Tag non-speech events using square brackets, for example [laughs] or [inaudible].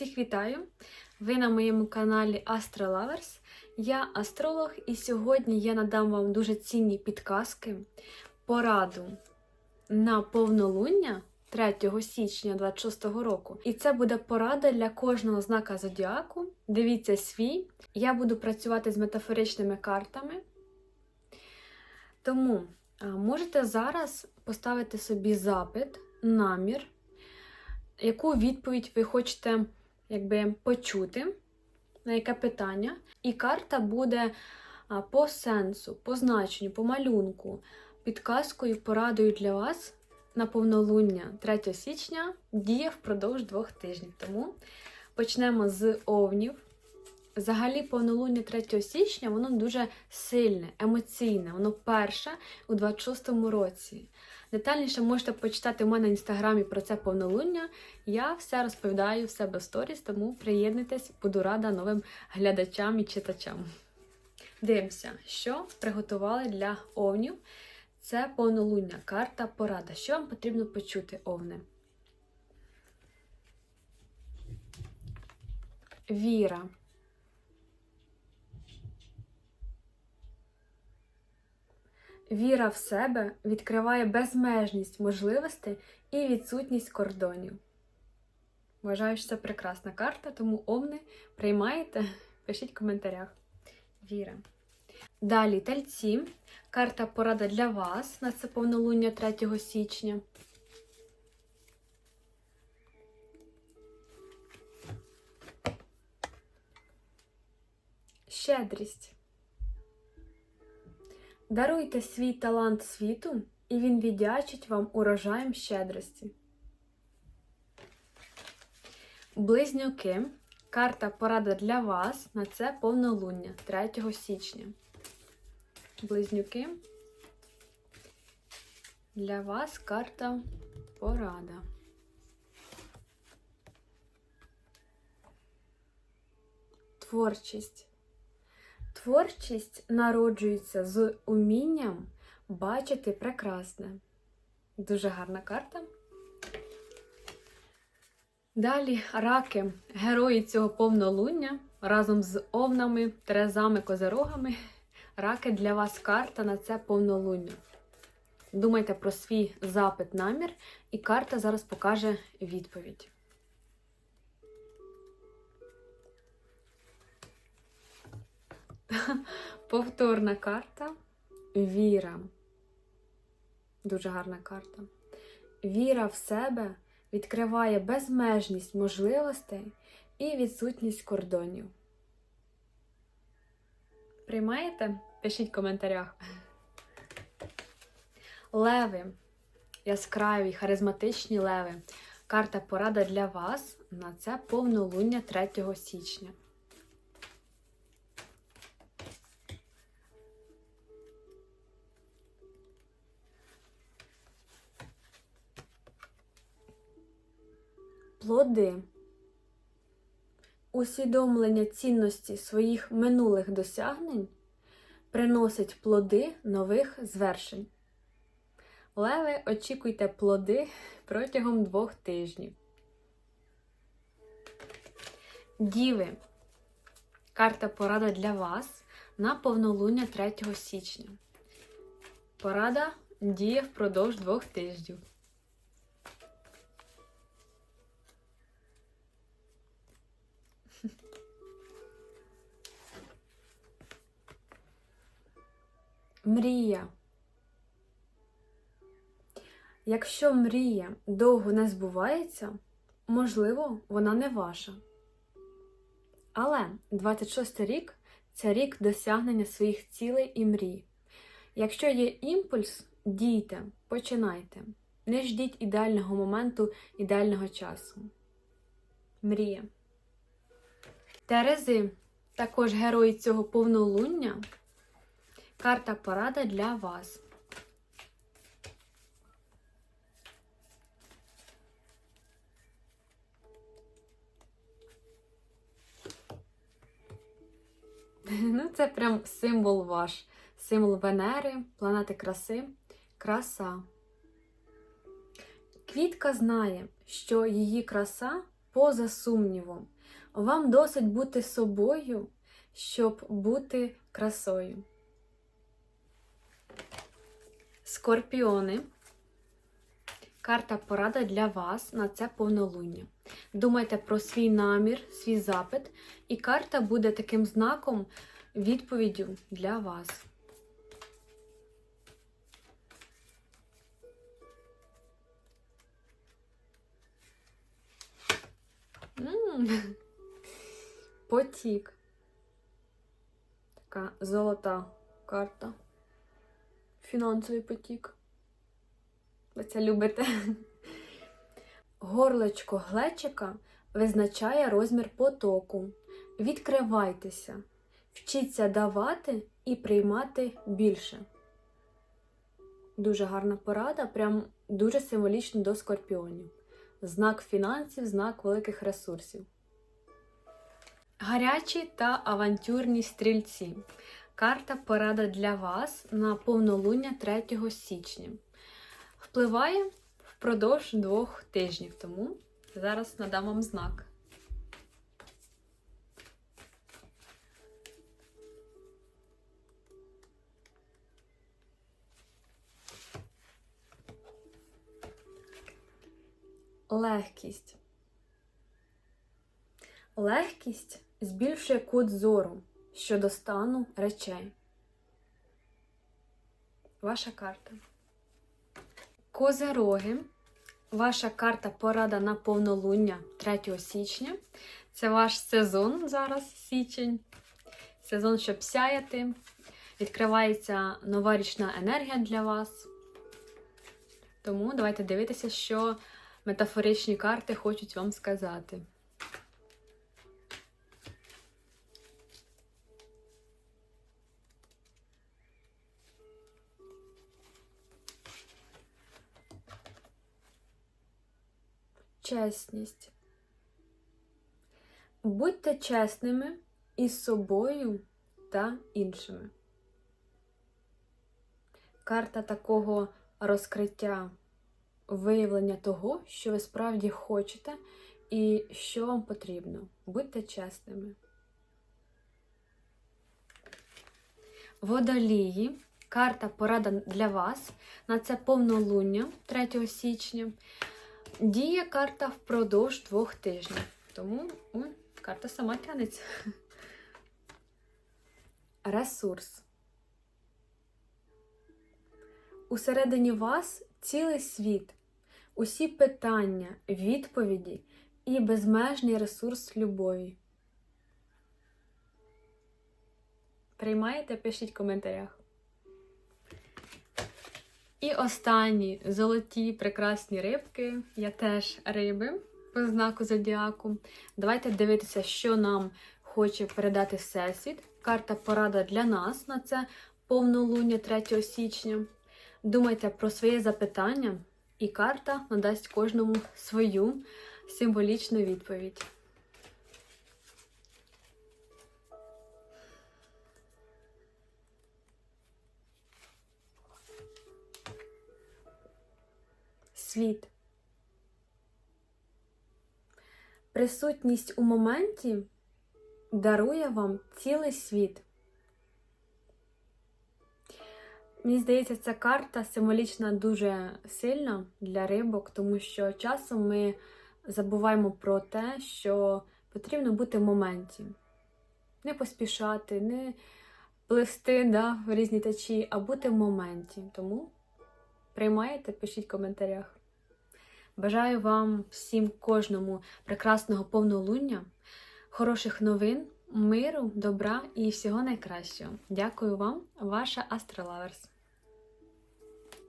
Всіх вітаю! Ви на моєму каналі Astrolabers. Я астролог, і сьогодні я надам вам дуже цінні підказки, пораду на повнолуння 3 січня 26 року. І це буде порада для кожного знака зодіаку. Дивіться свій. Я буду працювати з метафоричними картами. Тому можете зараз поставити собі запит, намір, яку відповідь ви хочете якби, почути, на яке питання. І карта буде по сенсу, по значенню, по малюнку, підказкою, порадою для вас на повнолуння 3 січня діє впродовж двох тижнів. Тому почнемо з овнів. Взагалі, повнолуння 3 січня воно дуже сильне, емоційне, воно перше у 26-му році. Детальніше можете почитати у мене в інстаграмі про це повнолуння. Я все розповідаю в себе в сторіс, тому приєднуйтесь, буду рада новим глядачам і читачам. Дивимося, що приготували для овнів. Це повнолуння, карта порада. Що вам потрібно почути, овни? Віра. Віра в себе відкриває безмежність можливостей і відсутність кордонів. Вважаю, що це прекрасна карта, тому овни приймаєте? [laughs] Пишіть в коментарях. Віра. Далі тельці. Карта порада для вас на це повнолуння 3 січня. Щедрість. Даруйте свій талант світу, і він віддячить вам урожаєм щедрості. Близнюки. Карта порада для вас на це повнолуння 3 січня. Близнюки. Для вас карта порада. Творчість. Творчість народжується з умінням бачити прекрасне. Дуже гарна карта. Далі раки, герої цього повнолуння разом з овнами, терезами, козирогами. Раки для вас карта на це повнолуння. Думайте про свій запит, намір, і карта зараз покаже відповідь. [laughs] Повторна карта. Віра. Дуже гарна карта. Віра в себе відкриває безмежність можливостей і відсутність кордонів. Приймаєте? Пишіть в коментарях. Леви. Яскраві, харизматичні леви. Карта порада для вас на це повнолуння 3 січня. Плоди. Усвідомлення цінності своїх минулих досягнень приносить плоди нових звершень. Леви, очікуйте плоди протягом двох тижнів. Діви. Карта порада для вас на повнолуння 3 січня. Порада діє впродовж двох тижнів. Мрія. Якщо мрія довго не збувається, можливо, вона не ваша. Але 26 рік це рік досягнення своїх цілей і мрій. Якщо є імпульс, дійте, починайте. Не ждіть ідеального моменту, ідеального часу. Мрія. Терези, також герої цього повнолуння. Карта порада для вас. [laughs] Ну, це прям символ ваш. Символ Венери, планети краси, краса. Квітка знає, що її краса поза сумнівом. Вам досить бути собою, щоб бути красою. Скорпіони. Карта порада для вас на це повнолуння. Думайте про свій намір, свій запит, і карта буде таким знаком, відповіддю для вас. Потік. Така золота карта. Фінансовий потік. Ви це любите. Горлечко глечика визначає розмір потоку. Відкривайтеся, вчіться давати і приймати більше. Дуже гарна порада, прям дуже символічно до скорпіонів. Знак фінансів, знак великих ресурсів. Гарячі та авантюрні стрільці. Карта порада для вас на повнолуння 3 січня. Впливає впродовж двох тижнів, тому зараз надам вам знак. Легкість. Легкість збільшує кут зору щодо стану речей. Ваша карта. Козероги. Ваша карта порада на повнолуння 3 січня. Це ваш сезон зараз, січень. Сезон, щоб сяяти. Відкривається нова річна енергія для вас. Тому давайте дивитися, що метафоричні карти хочуть вам сказати. Чесність. Будьте чесними із собою та іншими. Карта такого розкриття, виявлення того, що ви справді хочете і що вам потрібно. Будьте чесними. Водолії. Карта порада для вас на це повнолуння 3 січня. Діє карта впродовж двох тижнів. Тому ой, карта сама тянеться. Ресурс. Усередині вас цілий світ, усі питання, відповіді і безмежний ресурс любові. Приймаєте? Пишіть в коментарях. І останні золоті прекрасні рибки. Я теж риби по знаку зодіаку. Давайте дивитися, що нам хоче передати Всесвіт. Карта порада для нас на це повнолуння 3 січня. Думайте про своє запитання, і карта надасть кожному свою символічну відповідь. Світ. Присутність у моменті дарує вам цілий світ. Мені здається, ця карта символічна дуже сильна для рибок, тому що часом ми забуваємо про те, що потрібно бути в моменті. Не поспішати, не плисти да, в різні течії, а бути в моменті. Тому приймаєте, пишіть в коментарях. Бажаю вам всім кожному прекрасного повнолуння, хороших новин, миру, добра і всього найкращого. Дякую вам, ваша Астролаверс.